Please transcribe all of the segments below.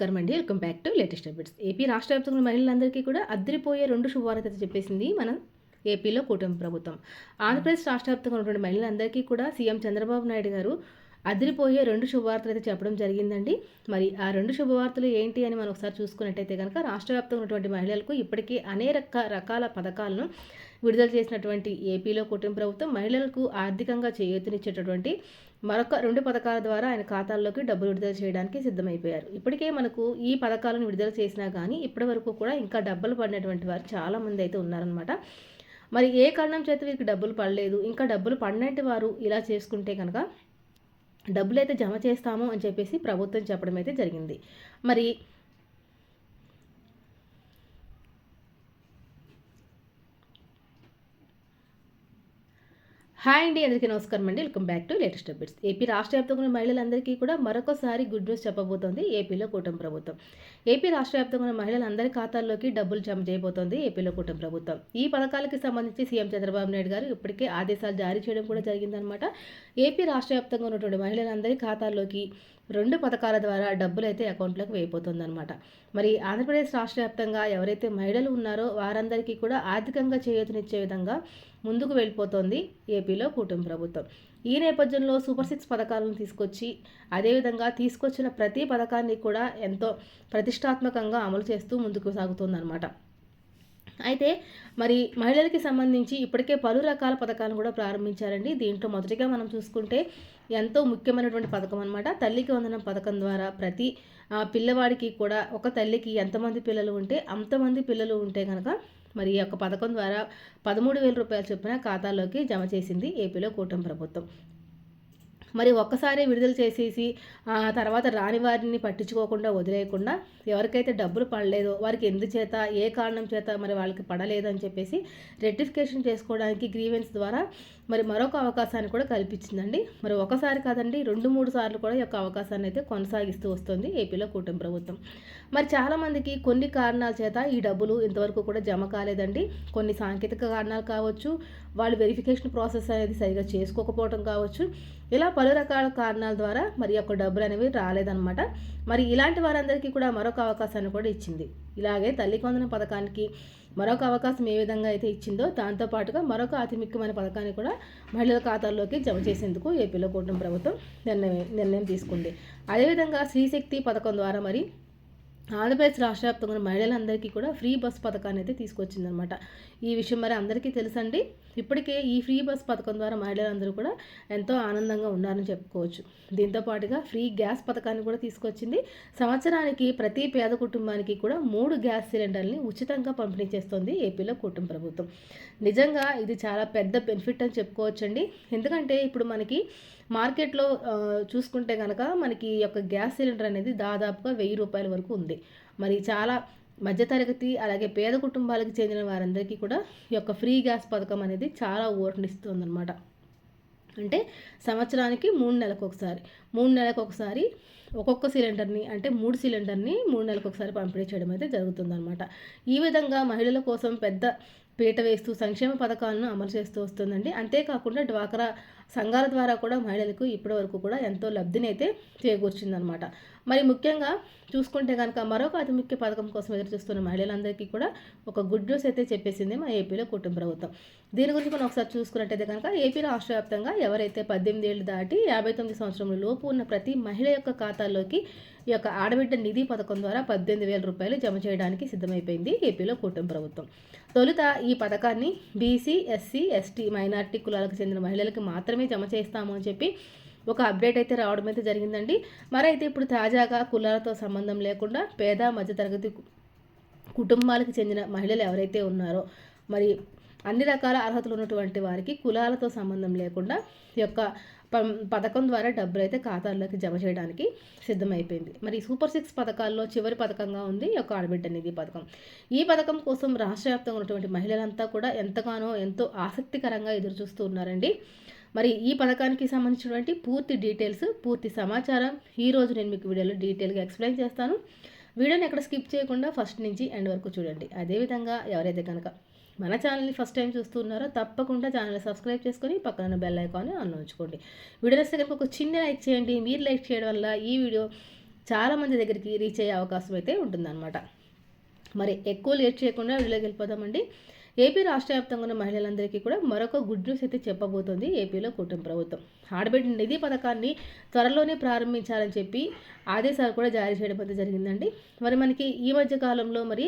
నమస్కారం అండి. Welcome back to latest updates. AP రాష్ట్ర వ్యాప్తంగా మహిళలందరికీ కూడా అద్దరిపోయే రెండు శుభవార్తలు చెప్పేసింది మన ఏపీలో కూటమి ప్రభుత్వం. ఆంధ్రప్రదేశ్ రాష్ట్ర వ్యాప్తంగా ఉన్నటువంటి మహిళలందరికీ కూడా సీఎం చంద్రబాబు నాయుడు గారు అదిరిపోయే రెండు శుభవార్తలు అయితే చెప్పడం జరిగిందండి. మరి ఆ రెండు శుభవార్తలు ఏంటి అని మనం ఒకసారి చూసుకున్నట్టయితే కనుక రాష్ట్ర వ్యాప్తంగా ఉన్నటువంటి మహిళలకు ఇప్పటికీ అనేక రకాల పథకాలను విడుదల చేసినటువంటి ఏపీలో కుటుంబ ప్రభుత్వం మహిళలకు ఆర్థికంగా చేయూతనిచ్చేటటువంటి మరొక రెండు పథకాల ద్వారా ఆయన ఖాతాల్లోకి డబ్బులు విడుదల చేయడానికి సిద్ధమైపోయారు. ఇప్పటికే మనకు ఈ పథకాలను విడుదల చేసినా కానీ ఇప్పటి వరకు కూడా ఇంకా డబ్బులు పడినటువంటి వారు చాలామంది అయితే ఉన్నారనమాట మరి ఏ కారణం చేత వీరికి డబ్బులు పడలేదు? ఇంకా డబ్బులు పడినట్టు వారు ఇలా చేసుకుంటే కనుక డబ్బులు అయితే జమ చేస్తాము అని చెప్పేసి ప్రభుత్వం చెప్పడం అయితే జరిగింది. మరి హాయ్ అండి అందరికీ నమస్కారం అండి. Welcome back to latest updates. AP రాష్ట్ర వ్యాప్తంగా ఉన్న మహిళలందరికీ కూడా మరొకసారి గుడ్ న్యూస్ చెప్పబోతోంది ఏపీలో కూటమి ప్రభుత్వం. ఏపీ రాష్ట్ర వ్యాప్తంగా ఉన్న మహిళలందరి ఖాతాల్లోకి డబ్బులు జమ చేయబోతోంది ఏపీలో కూటమి ప్రభుత్వం. ఈ పథకాలకి సంబంధించి సీఎం చంద్రబాబు నాయుడు గారు ఇప్పటికే ఆదేశాలు జారీ చేయడం కూడా జరిగిందనమాట ఏపీ రాష్ట్ర వ్యాప్తంగా ఉన్నటువంటి మహిళలందరి ఖాతాల్లోకి రెండు పథకాల ద్వారా డబ్బులు అయితే అకౌంట్లోకి వేయబోతుందన్నమాట. మరి ఆంధ్రప్రదేశ్ రాష్ట్ర వ్యాప్తంగా ఎవరైతే మహిళలు ఉన్నారో వారందరికీ కూడా ఆర్థికంగా చేయూతనిచ్చే విధంగా ముందుకు వెళ్ళిపోతోంది ఏపీలో కూటమి ప్రభుత్వం. ఈ నేపథ్యంలో సూపర్ సిక్స్ పథకాలను తీసుకొచ్చి అదేవిధంగా తీసుకొచ్చిన ప్రతి పథకాన్ని కూడా ఎంతో ప్రతిష్టాత్మకంగా అమలు చేస్తూ ముందుకు సాగుతుందన్నమాట. అయితే మరి మహిళలకి సంబంధించి ఇప్పటికే పలు రకాల పథకాలను కూడా ప్రారంభించారండి. దీంట్లో మొదటిగా మనం చూసుకుంటే ఎంతో ముఖ్యమైనటువంటి పథకం అనమాట తల్లికి వందనం పథకం ద్వారా ప్రతి పిల్లవాడికి కూడా ఒక తల్లికి ఎంతమంది పిల్లలు ఉంటే అంతమంది పిల్లలు ఉంటే కనుక మరి ఈ యొక్క పథకం ద్వారా పదమూడు వేల రూపాయల చొప్పున ఖాతాలోకి జమ చేసింది ఏపీలో కూటమి ప్రభుత్వం. మరి ఒక్కసారి విడుదల చేసేసి తర్వాత రాని వారిని పట్టించుకోకుండా వదిలేయకుండా ఎవరికైతే డబ్బులు పడలేదో వారికి ఎందుచేత ఏ కారణం చేత మరి వాళ్ళకి పడలేదు అని చెప్పేసి రెట్టిఫికేషన్ చేసుకోవడానికి గ్రీవెన్స్ ద్వారా మరి మరొక అవకాశాన్ని కూడా కల్పించిందండి. మరి ఒకసారి కాదండి రెండు మూడు సార్లు కూడా ఈ యొక్క అవకాశాన్ని అయితే కొనసాగిస్తూ వస్తుంది ఏపీలో కూటమి ప్రభుత్వం. మరి చాలామందికి కొన్ని కారణాల చేత ఈ డబ్బులు ఇంతవరకు కూడా జమ కాలేదండి. కొన్ని సాంకేతిక కారణాలు కావచ్చు వాళ్ళు వెరిఫికేషన్ ప్రాసెస్ అనేది సరిగా చేసుకోకపోవడం కావచ్చు. ఇలా పలు రకాల కారణాల ద్వారా మరి యొక్క డబ్బులు అనేవి రాలేదన్నమాట. మరి ఇలాంటి వారందరికీ కూడా మరొక అవకాశాన్ని కూడా ఇచ్చింది. ఇలాగే తల్లి కొందన పథకానికి మరొక అవకాశం ఏ విధంగా అయితే ఇచ్చిందో దాంతోపాటుగా మరొక అతి ముఖ్యమైన పథకాన్ని కూడా మహిళల ఖాతాల్లోకి జమ చేసేందుకు ఏపీలో కూటమి ప్రభుత్వం నిర్ణయం నిర్ణయం తీసుకుంది. అదేవిధంగా శ్రీశక్తి పథకం ద్వారా మరి ఆంధ్రప్రదేశ్ రాష్ట్ర వ్యాప్తంగా మహిళలందరికీ కూడా ఫ్రీ బస్ పథకాన్ని అయితే తీసుకొచ్చిందనమాట ఈ విషయం మరి అందరికీ తెలుసండి. ఇప్పటికే ఈ ఫ్రీ బస్ పథకం ద్వారా మహిళలందరూ కూడా ఎంతో ఆనందంగా ఉన్నారని చెప్పుకోవచ్చు. దీంతో పాటుగా ఫ్రీ గ్యాస్ పథకాన్ని కూడా తీసుకొచ్చింది. సంవత్సరానికి ప్రతి పేద కుటుంబానికి కూడా మూడు గ్యాస్ సిలిండర్ని ఉచితంగా పంపిణీ చేస్తోంది ఏపీలో కుటుంబ ప్రభుత్వం. నిజంగా ఇది చాలా పెద్ద బెనిఫిట్ అని చెప్పుకోవచ్చండి. ఎందుకంటే ఇప్పుడు మనకి మార్కెట్లో చూసుకుంటే కనుక మనకి యొక్క గ్యాస్ సిలిండర్ అనేది దాదాపుగా వెయ్యి రూపాయల వరకు ఉంది. మరి చాలా మధ్యతరగతి అలాగే పేద కుటుంబాలకు చెందిన వారందరికీ కూడా ఈ యొక్క ఫ్రీ గ్యాస్ పథకం అనేది చాలా ఓటనిస్తుందన్నమాట అంటే సంవత్సరానికి మూడు నెలలకు ఒకసారి మూడు నెలలకు ఒకసారి ఒక్కొక్క సిలిండర్ని అంటే మూడు సిలిండర్ని మూడు నెలలకు ఒకసారి పంపిణీ చేయడం అయితే జరుగుతుందన్నమాట. ఈ విధంగా మహిళల కోసం పెద్ద పీట వేస్తూ సంక్షేమ పథకాలను అమలు చేస్తూ వస్తుందండి. అంతేకాకుండా డ్వాక్రా సంఘాల ద్వారా కూడా మహిళలకు ఇప్పటి వరకు కూడా ఎంతో లబ్ధిని అయితే చేకూర్చిందనమాట మరి ముఖ్యంగా చూసుకుంటే కనుక మరొక అతి ముఖ్య పథకం కోసం ఎదురు చూస్తున్న మహిళలందరికీ కూడా ఒక గుడ్ న్యూస్ అయితే చెప్పేసింది మా ఏపీలో కుటుంబ ప్రభుత్వం. దీని గురించి మనం ఒకసారి చూసుకున్నట్టయితే కనుక ఏపీ రాష్ట్ర వ్యాప్తంగా ఎవరైతే పద్దెనిమిది ఏళ్ళు దాటి యాభై తొమ్మిది సంవత్సరంలో లోపు ఉన్న ప్రతి మహిళ యొక్క ఖాతాల్లోకి ఈ యొక్క ఆడబిడ్డ నిధి పథకం ద్వారా పద్దెనిమిది వేల రూపాయలు జమ చేయడానికి సిద్ధమైపోయింది ఏపీలో కుటుంబ ప్రభుత్వం. తొలుత ఈ పథకాన్ని బీసీ ఎస్సీ ఎస్టీ మైనార్టీ కులాలకు చెందిన మహిళలకు మాత్రమే జమ చేస్తాము అని చెప్పి ఒక అప్డేట్ అయితే రావడం అయితే జరిగిందండి. మరైతే ఇప్పుడు తాజాగా కులాలతో సంబంధం లేకుండా పేద మధ్యతరగతి కుటుంబాలకు చెందిన మహిళలు ఎవరైతే ఉన్నారో మరి అన్ని రకాల అర్హతలు ఉన్నటువంటి వారికి కులాలతో సంబంధం లేకుండా ఈ యొక్క పథకం ద్వారా డబ్బులు అయితే ఖాతాల్లోకి జమ చేయడానికి సిద్ధమైపోయింది. మరి సూపర్ సిక్స్ పథకాల్లో చివరి పథకంగా ఉంది ఈ యొక్క ఆడబిడ్డ నిధి పథకం. ఈ పథకం కోసం రాష్ట్ర వ్యాప్తంగా ఉన్నటువంటి మహిళలంతా కూడా ఎంతగానో ఎంతో ఆసక్తికరంగా ఎదురు చూస్తూ ఉన్నారండి. మరి ఈ పథకానికి సంబంధించినటువంటి పూర్తి డీటెయిల్స్ పూర్తి సమాచారం ఈరోజు నేను మీకు వీడియోలో డీటెయిల్గా ఎక్స్ప్లెయిన్ చేస్తాను. వీడియోని ఎక్కడ స్కిప్ చేయకుండా ఫస్ట్ నుంచి ఎండ్ వరకు చూడండి. అదేవిధంగా ఎవరైతే కనుక మన ఛానల్ని ఫస్ట్ టైం చూస్తున్నారో తప్పకుండా ఛానల్ సబ్స్క్రైబ్ చేసుకొని పక్కన బెల్ ఐకాన్ని ఆన్ ఉంచుకోండి. వీడియో వస్తే కనుక ఒక చిన్న లైక్ చేయండి. మీరు లైక్ చేయడం వల్ల ఈ వీడియో చాలామంది దగ్గరికి రీచ్ అయ్యే అవకాశం అయితే ఉంటుందన్నమాట. మరి ఎక్కువ లేట్ చేయకుండా వీడియోకి వెళ్ళిపోదామండి. ఏపీ రాష్ట్ర వ్యాప్తంగా ఉన్న మహిళలందరికీ కూడా మరొక గుడ్ న్యూస్ అయితే చెప్పబోతోంది ఏపీలో కూటమి ప్రభుత్వం. ఆడబిడ్డ నిధి పథకాన్ని త్వరలోనే ప్రారంభించాలని చెప్పి ఆదేశాలు కూడా జారీ చేయడం అయితే జరిగిందండి. మరి మనకి ఈ మధ్య కాలంలో మరి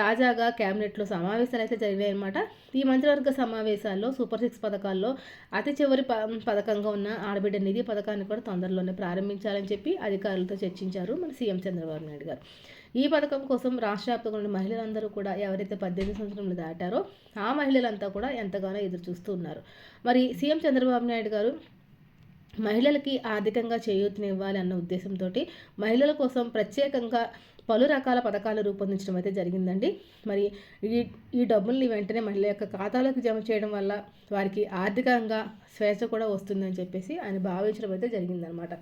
తాజాగా క్యాబినెట్లో సమావేశాలు అయితే జరిగాయన్నమాట. ఈ మంత్రివర్గ సమావేశాల్లో సూపర్ సిక్స్ పథకాల్లో అతి చివరి పథకంగా ఉన్న ఆడబిడ్డ నిధి పథకాన్ని కూడా తొందరలోనే ప్రారంభించాలని చెప్పి అధికారులతో చర్చించారు మన సీఎం చంద్రబాబు నాయుడు గారు. ఈ పథకం కోసం రాష్ట్ర వ్యాప్తంగా ఉన్న మహిళలందరూ కూడా ఎవరైతే పద్దెనిమిది సంవత్సరంలో దాటారో ఆ మహిళలంతా కూడా ఎంతగానో ఎదురు చూస్తూ ఉన్నారు. మరి సీఎం చంద్రబాబు నాయుడు గారు మహిళలకి ఆర్థికంగా చేయూతనివ్వాలి అన్న ఉద్దేశంతో మహిళల కోసం ప్రత్యేకంగా పలు రకాల పథకాలు రూపొందించడం అయితే జరిగిందండి. మరి ఈ ఈ డబ్బుల్ని వెంటనే మహిళ యొక్క ఖాతాలోకి జమ చేయడం వల్ల వారికి ఆర్థికంగా స్వేచ్ఛ కూడా వస్తుందని చెప్పేసి ఆయన భావించడం అయితే జరిగిందనమాట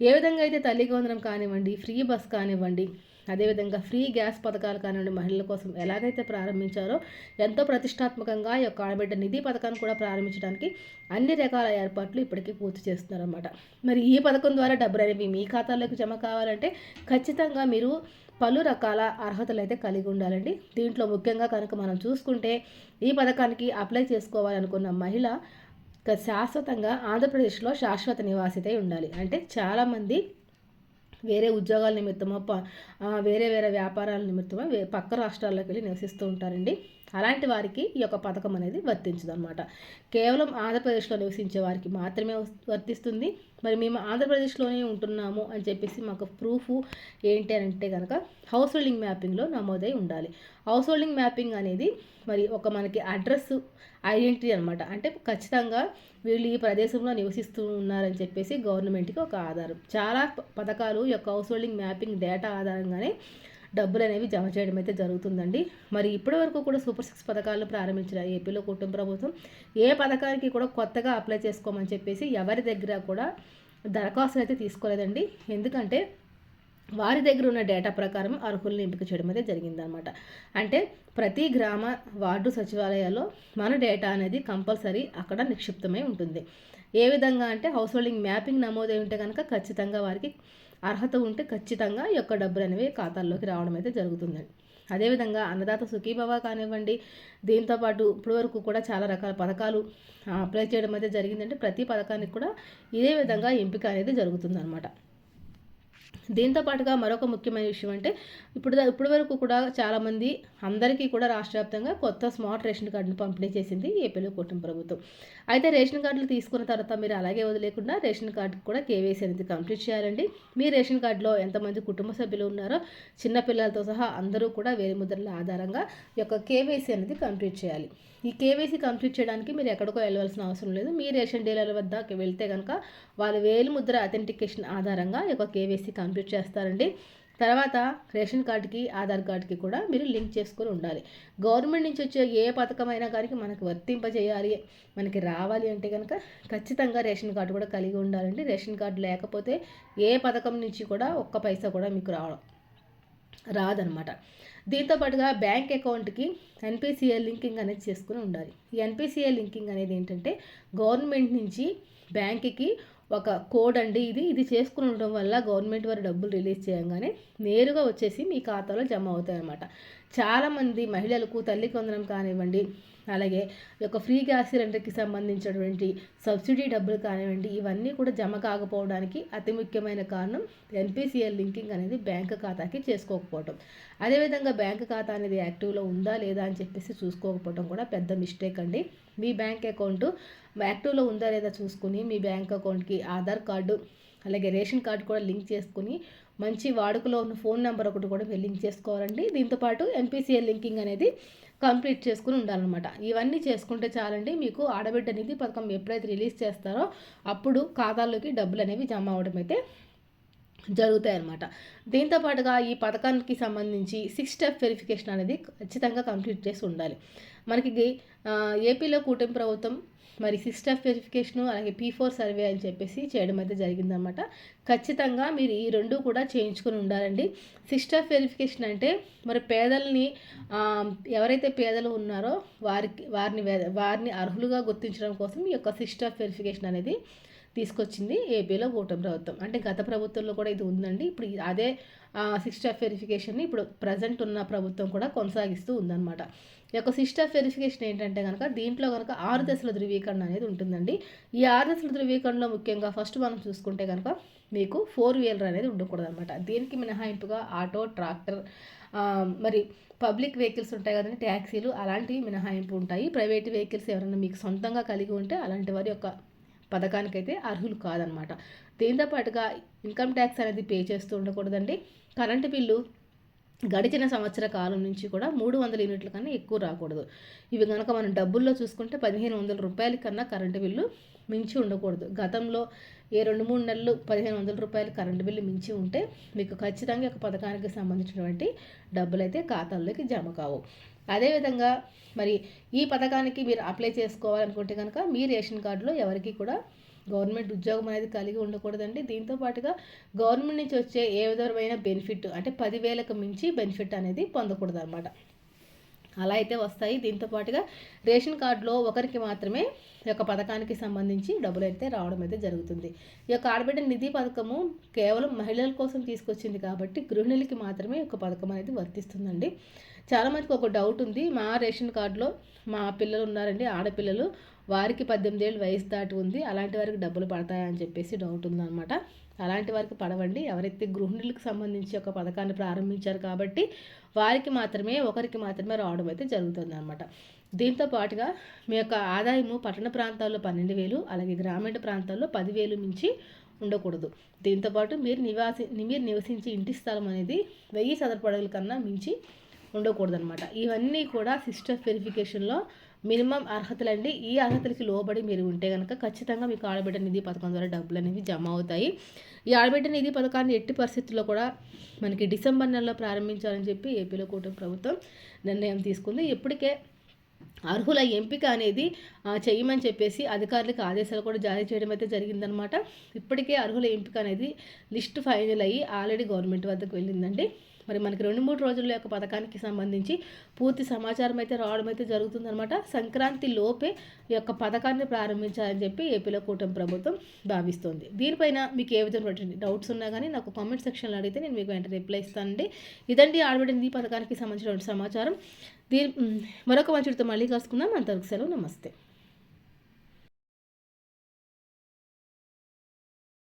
ఏ విధంగా అయితే తల్లి వందనం కానివ్వండి ఫ్రీ బస్ కానివ్వండి అదేవిధంగా ఫ్రీ గ్యాస్ పథకాలు కానివ్వండి మహిళల కోసం ఎలాగైతే ప్రారంభించారో ఎంతో ప్రతిష్టాత్మకంగా ఈ యొక్క ఆడబిడ్డ నిధి పథకాన్ని కూడా ప్రారంభించడానికి అన్ని రకాల ఏర్పాట్లు ఇప్పటికీ పూర్తి చేస్తున్నారన్నమాట. మరి ఈ పథకం ద్వారా డబ్బులు అనేవి మీ ఖాతాలోకి జమ కావాలంటే ఖచ్చితంగా మీరు పలు రకాల అర్హతలు అయితే కలిగి ఉండాలండి. దీంట్లో ముఖ్యంగా కనుక మనం చూసుకుంటే ఈ పథకానికి అప్లై చేసుకోవాలనుకున్న మహిళ శాశ్వతంగా ఆంధ్రప్రదేశ్లో శాశ్వత నివాసితై ఉండాలి. అంటే చాలామంది వేరే ఉద్యోగాల నిమిత్తమో వేరే వేరే వ్యాపారాల నిమిత్తమో పక్క రాష్ట్రాల్లోకి వెళ్ళి నివసిస్తూ ఉంటారండి. అలాంటి వారికి ఈ యొక్క పథకం అనేది వర్తించదు అనమాట కేవలం ఆంధ్రప్రదేశ్లో నివసించే వారికి మాత్రమే వర్తిస్తుంది. మరి మేము ఆంధ్రప్రదేశ్లోనే ఉంటున్నాము అని చెప్పేసి మాకు ప్రూఫ్ ఏంటి అని అంటే కనుక హౌస్ హోల్డింగ్ మ్యాపింగ్లో నమోదై ఉండాలి. హౌస్ హోల్డింగ్ మ్యాపింగ్ అనేది మరి ఒక మనకి అడ్రస్ ఐడెంటిటీ అనమాట అంటే ఖచ్చితంగా వీళ్ళు ఈ ప్రదేశంలో నివసిస్తూ ఉన్నారని చెప్పేసి గవర్నమెంట్కి ఒక ఆధారం. చాలా పథకాలు యొక్క హౌస్ హోల్డింగ్ మ్యాపింగ్ డేటా ఆధారంగానే డబ్బులు అనేవి జమ చేయడం అయితే జరుగుతుందండి. మరి ఇప్పటి వరకు కూడా సూపర్ సిక్స్ పథకాలు ప్రారంభించిన ఏపీలో కుటుంబ ప్రభుత్వం ఏ పథకానికి కూడా కొత్తగా అప్లై చేసుకోమని చెప్పేసి ఎవరి దగ్గర కూడా దరఖాస్తులు అయితే తీసుకోలేదండి. ఎందుకంటే వారి దగ్గర ఉన్న డేటా ప్రకారం అర్హులను ఎంపిక చేయడం అయితే జరిగిందనమాట. అంటే ప్రతి గ్రామ వార్డు సచివాలయాల్లో మన డేటా అనేది కంపల్సరీ అక్కడ నిక్షిప్తమై ఉంటుంది. ఏ విధంగా అంటే హౌస్ హోల్డింగ్ మ్యాపింగ్ నమోదై ఉంటే కనుక ఖచ్చితంగా వారికి అర్హత ఉంటే ఖచ్చితంగా ఈ యొక్క డబ్బులు అనేవి ఖాతాల్లోకి రావడం అయితే జరుగుతుందండి. అదేవిధంగా అన్నదాత సుఖీభవ కానివ్వండి దీంతోపాటు ఇప్పటివరకు కూడా చాలా రకాల పథకాలు అప్లై చేయడం అయితే జరిగిందంటే ప్రతి పథకానికి కూడా ఇదే విధంగా ఎంపిక అనేది జరుగుతుందన్నమాట. దీంతో పాటుగా మరొక ముఖ్యమైన విషయం అంటే ఇప్పుడు ఇప్పటి వరకు కూడా చాలామంది అందరికీ కూడా రాష్ట్ర వ్యాప్తంగా కొత్త స్మార్ట్ రేషన్ కార్డును పంపిణీ చేసింది ఏపీలో కుటుంబ ప్రభుత్వం. అయితే రేషన్ కార్డులు తీసుకున్న తర్వాత మీరు అలాగే వదిలేకుండా రేషన్ కార్డు కూడా కేవైసీ అనేది కంప్లీట్ చేయాలండి. మీ రేషన్ కార్డులో ఎంతమంది కుటుంబ సభ్యులు ఉన్నారో చిన్నపిల్లలతో సహా అందరూ కూడా వేరే ముద్రల ఆధారంగా యొక్క కేవైసీ అనేది కంప్లీట్ చేయాలి. ఈ కేవైసీ కంప్లీట్ చేయడానికి మీరు ఎక్కడికో వెళ్ళవలసిన అవసరం లేదు. మీ రేషన్ డీలర్ వద్దకి వెళ్తే కనుక వాళ్ళ వేలు ముద్ర అథెంటికేషన్ ఆధారంగా ఈ యొక్క కేవైసీ కంప్లీట్ చేస్తారండి. తర్వాత రేషన్ కార్డుకి ఆధార్ కార్డుకి కూడా మీరు లింక్ చేసుకొని ఉండాలి. గవర్నమెంట్ నుంచి వచ్చే ఏ పథకమైనా కానీ మనకు వర్తింపజేయాలి మనకి రావాలి అంటే కనుక ఖచ్చితంగా రేషన్ కార్డు కూడా కలిగి ఉండాలండి. రేషన్ కార్డు లేకపోతే ఏ పథకం నుంచి కూడా ఒక్క పైసా కూడా మీకు రావడం రాదనమాట. దీంతో పాటుగా బ్యాంక్ అకౌంట్కి ఎన్పిసిఎల్ లింకింగ్ అనేది చేసుకుని ఉండాలి. ఈ ఎన్పిసిఐ లింకింగ్ అనేది ఏంటంటే గవర్నమెంట్ నుంచి బ్యాంక్కి ఒక కోడ్ అండి ఇది. ఇది చేసుకుని ఉండడం వల్ల గవర్నమెంట్ వారు డబ్బులు రిలీజ్ చేయగానే నేరుగా వచ్చేసి మీ ఖాతాలో జమ అవుతాయి అన్నమాట చాలామంది మహిళలకు తల్లి కొందరం కానివ్వండి అలాగే ఈ యొక్క ఫ్రీ గ్యాస్ సిలిండర్కి సంబంధించినటువంటి సబ్సిడీ డబ్బులు కానివ్వండి ఇవన్నీ కూడా జమ కాకపోవడానికి అతి ముఖ్యమైన కారణం ఎన్పిసిఎల్ లింకింగ్ అనేది బ్యాంక్ ఖాతాకి చేసుకోకపోవడం అదేవిధంగా బ్యాంక్ ఖాతా అనేది యాక్టివ్లో ఉందా లేదా అని చెప్పేసి చూసుకోకపోవడం కూడా పెద్ద మిస్టేక్ అండి. మీ బ్యాంక్ అకౌంట్ యాక్టివ్లో ఉందా లేదా చూసుకుని మీ బ్యాంక్ అకౌంట్కి ఆధార్ కార్డు అలాగే రేషన్ కార్డు కూడా లింక్ చేసుకుని మంచి వాడుకలో ఉన్న ఫోన్ నెంబర్ ఒకటి కూడా లింక్ చేసుకోవాలండి. దీంతోపాటు ఎన్పిసిఎల్ లింకింగ్ అనేది కంప్లీట్ చేసుకుని ఉండాలన్నమాట. ఇవన్నీ చేసుకుంటే చాలండి మీకు ఆడబిడ్డ నిధి పథకం ఎప్పుడైతే రిలీజ్ చేస్తారో అప్పుడు ఖాతాల్లోకి డబ్బులు అనేవి జమ అవడం అయితే జరుగుతాయి అన్నమాట దీంతోపాటుగా ఈ పథకానికి సంబంధించి సిక్స్ స్టెప్ వెరిఫికేషన్ అనేది ఖచ్చితంగా కంప్లీట్ చేసి ఉండాలి. మనకి ఏపీలో కూటమి ప్రభుత్వం మరి సిస్టర్ ఆఫ్ వెరిఫికేషన్ అలాగే పీ ఫోర్ సర్వే అని చెప్పేసి చేయడం అయితే జరిగిందనమాట ఖచ్చితంగా మీరు ఈ రెండు కూడా చేయించుకొని ఉండాలండి. సిస్టర్ ఆఫ్ వెరిఫికేషన్ అంటే మరి పేదల్ని ఎవరైతే పేదలు ఉన్నారో వారికి వారిని వారిని అర్హులుగా గుర్తించడం కోసం ఈ యొక్క సిస్టర్ ఆఫ్ వెరిఫికేషన్ అనేది తీసుకొచ్చింది ఏపీలో కూటమి ప్రభుత్వం. అంటే గత ప్రభుత్వంలో కూడా ఇది ఉందండి. ఇప్పుడు అదే సిక్స్ ఆఫ్ వెరిఫికేషన్ని ఇప్పుడు ప్రజెంట్ ఉన్న ప్రభుత్వం కూడా కొనసాగిస్తూ ఉందన్నమాట. ఈ యొక్క సిస్టర్ ఆఫ్ వెరిఫికేషన్ ఏంటంటే కనుక దీంట్లో కనుక ఆరు దశల ధృవీకరణ అనేది ఉంటుందండి. ఈ ఆరు దశల ధృవీకరణలో ముఖ్యంగా ఫస్ట్ మనం చూసుకుంటే కనుక మీకు ఫోర్ వీలర్ అనేది ఉండకూడదు అనమాట దీనికి మినహాయింపుగా ఆటో ట్రాక్టర్ మరి పబ్లిక్ వెహికల్స్ ఉంటాయి కదండి ట్యాక్సీలు అలాంటివి మినహాయింపు ఉంటాయి. ప్రైవేట్ వెహికల్స్ ఎవరైనా మీకు సొంతంగా కలిగి ఉంటే అలాంటి వారి యొక్క పథకానికైతే అర్హులు కాదనమాట. దీంతో పాటుగా ఇన్కమ్ ట్యాక్స్ అనేది పే చేస్తూ ఉండకూడదండి. కరెంటు బిల్లు గడిచిన సంవత్సర కాలం నుంచి కూడా మూడు వందల యూనిట్ల కన్నా ఎక్కువ రాకూడదు. ఇవి కనుక మనం డబ్బుల్లో చూసుకుంటే పదిహేను వందల రూపాయల కన్నా కరెంటు బిల్లు మించి ఉండకూడదు. గతంలో ఏ రెండు మూడు నెలలు పదిహేను వందల రూపాయలు కరెంటు బిల్లు మించి ఉంటే మీకు ఖచ్చితంగా ఒక పథకానికి సంబంధించినటువంటి డబ్బులు అయితే ఖాతాల్లోకి జమ కావు. అదేవిధంగా మరి ఈ పథకానికి మీరు అప్లై చేసుకోవాలనుకుంటే కనుక మీ రేషన్ కార్డులో ఎవరికి కూడా గవర్నమెంట్ ఉద్యోగం అనేది కలిగి ఉండకూడదండి. దీంతో పాటుగా గవర్నమెంట్ నుంచి వచ్చే ఏ విధమైన బెనిఫిట్ అంటే పదివేలకు మించి బెనిఫిట్ అనేది పొందకూడదు అనమాట అలా అయితే వస్తాయి. దీంతో పాటుగా రేషన్ కార్డులో ఒకరికి మాత్రమే ఈ యొక్క పథకానికి సంబంధించి డబ్బులు అయితే రావడం అయితే జరుగుతుంది. ఈ యొక్క ఆడబిడ్డ నిధి పథకము కేవలం మహిళల కోసం తీసుకొచ్చింది కాబట్టి గృహిణులకి మాత్రమే ఒక పథకం అనేది వర్తిస్తుందండి. చాలామందికి ఒక డౌట్ ఉంది. మా రేషన్ కార్డులో మా పిల్లలు ఉన్నారండి ఆడపిల్లలు. వారికి పద్దెనిమిది ఏళ్ళు వయసు దాటి ఉంది. అలాంటి వారికి డబ్బులు పడతాయని చెప్పేసి డౌట్ ఉందన్నమాట. అలాంటి వారికి పడవండి. ఎవరైతే గృహిణులకు సంబంధించి ఒక పథకాన్ని ప్రారంభించారు కాబట్టి వారికి మాత్రమే ఒకరికి మాత్రమే రావడం అయితే జరుగుతుంది అనమాట దీంతో పాటుగా మీ యొక్క ఆదాయము పట్టణ ప్రాంతాల్లో పన్నెండు వేలు అలాగే గ్రామీణ ప్రాంతాల్లో పదివేలు మించి ఉండకూడదు. దీంతోపాటు మీరు నివాసి మీరు నివసించే ఇంటి స్థలం అనేది వెయ్యి చదరపడగల కన్నా మించి ఉండకూడదు అనమాట ఇవన్నీ కూడా సిస్టర్ వెరిఫికేషన్లో మినిమం అర్హతలండి. ఈ అర్హతలకి లోబడి మీరు ఉంటే కనుక ఖచ్చితంగా మీకు ఆడబిడ్డ నిధి పథకం ద్వారా డబ్బులు అనేవి జమ అవుతాయి. ఈ ఆడబిడ్డ నిధి పథకాన్ని ఎట్టి పరిస్థితుల్లో కూడా మనకి డిసెంబర్ నెలలో ప్రారంభించాలని చెప్పి ఏపీలో కూటమి ప్రభుత్వం నిర్ణయం తీసుకుంది. ఇప్పటికే అర్హుల ఎంపిక అనేది చేయమని చెప్పేసి అధికారులకు ఆదేశాలు కూడా జారీ చేయడం అయితే జరిగిందనమాట. ఇప్పటికే అర్హుల ఎంపిక అనేది లిస్ట్ ఫైనల్ అయ్యి ఆల్రెడీ గవర్నమెంట్ వద్దకు వెళ్ళిందండి. మరి మనకి రెండు మూడు రోజుల యొక్క పథకానికి సంబంధించి పూర్తి సమాచారం అయితే రావడం అయితే జరుగుతుందనమాట సంక్రాంతి లోపే ఈ యొక్క పథకాన్ని ప్రారంభించాలని చెప్పి ఏపీలో కూటమి ప్రభుత్వం భావిస్తోంది. దీనిపైన మీకు ఏ విధమైనటువంటి డౌట్స్ ఉన్నా కానీ నాకు కామెంట్ సెక్షన్లో అడిగితే నేను మీకు వెంటనే రిప్లై ఇస్తానండి. ఇదండి ఆడబడింది ఈ పథకానికి సంబంధించినటువంటి సమాచారం. దీని మరొక మంచితో మళ్ళీ కలుసుకుందాం. అంతవరకు సెలవు. నమస్తే.